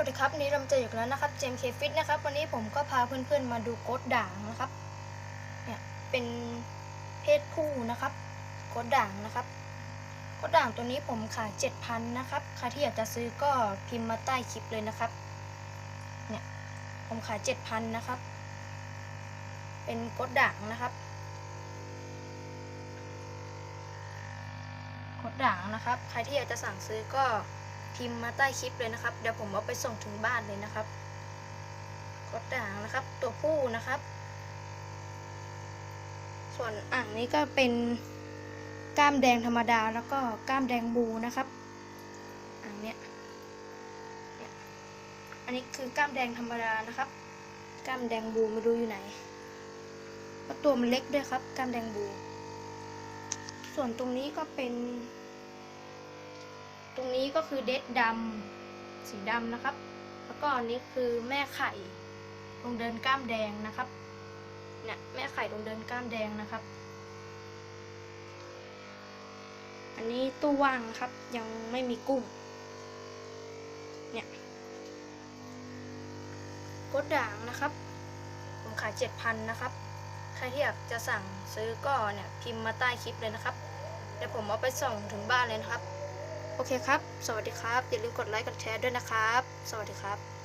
วัสดีครับวันนี้เราเจออีกแล้วนะครับเจมเคฟิตนะครับ วันนี้ผมก็พาเพื่อนๆมาดูโกดด่างนะครับ เนี่ยเป็นเพศผู้นะครับโกดด่างนะครับโกดด่างตัวนี้ผมขาย7,000นะครับใครที่อยากจะซื้อก็พิมพ์มาใต้คลิปเลยนะครับ เนี่ยผมขาย7,000นะครับ เป็นโกดด่างนะครับโกดด่างนะครับ ใครที่อยากจะสั่งซื้อก็ พิมพ์มาใต้คลิปเลยนะครับ เดี๋ยวผมเอาไปส่งถึงบ้านเลยนะครับกดด่างนะครับ ตัวผู้นะครับ ส่วนอ่างนี้ก็เป็นก้ามแดงธรรมดาแล้วก็ก้ามแดงบูนะครับอ่างเนี้ยอันนี้คือก้ามแดงธรรมดานะครับ ก้ามแดงบูไม่รู้อยู่ไหนเพราะตัวมันเล็กด้วยครับ ก้ามแดงบู ส่วนตรงนี้ก็เป็น ตรงนี้ก็คือเด็ดดำสีดำนะครับ แล้วก็อันนี้คือแม่ไข่ลงเดินก้ามแดงนะครับเนี่ยแม่ไข่ลงเดินก้ามแดงนะครับ อันนี้ตู้ว่างครับยังไม่มีกุ้งเนี่ยกดด่างนะครับผมขายเจ็ดพันนะครับ ใครที่อยากจะสั่งซื้อก็เนี่ยพิมพ์มาใต้คลิปเลยนะครับเดี๋ยวผมเอาไปส่งถึงบ้านเลยนะครับ โอเคครับ สวัสดีครับ อย่าลืมกดไลค์ กดแชร์ด้วยนะครับ สวัสดีครับ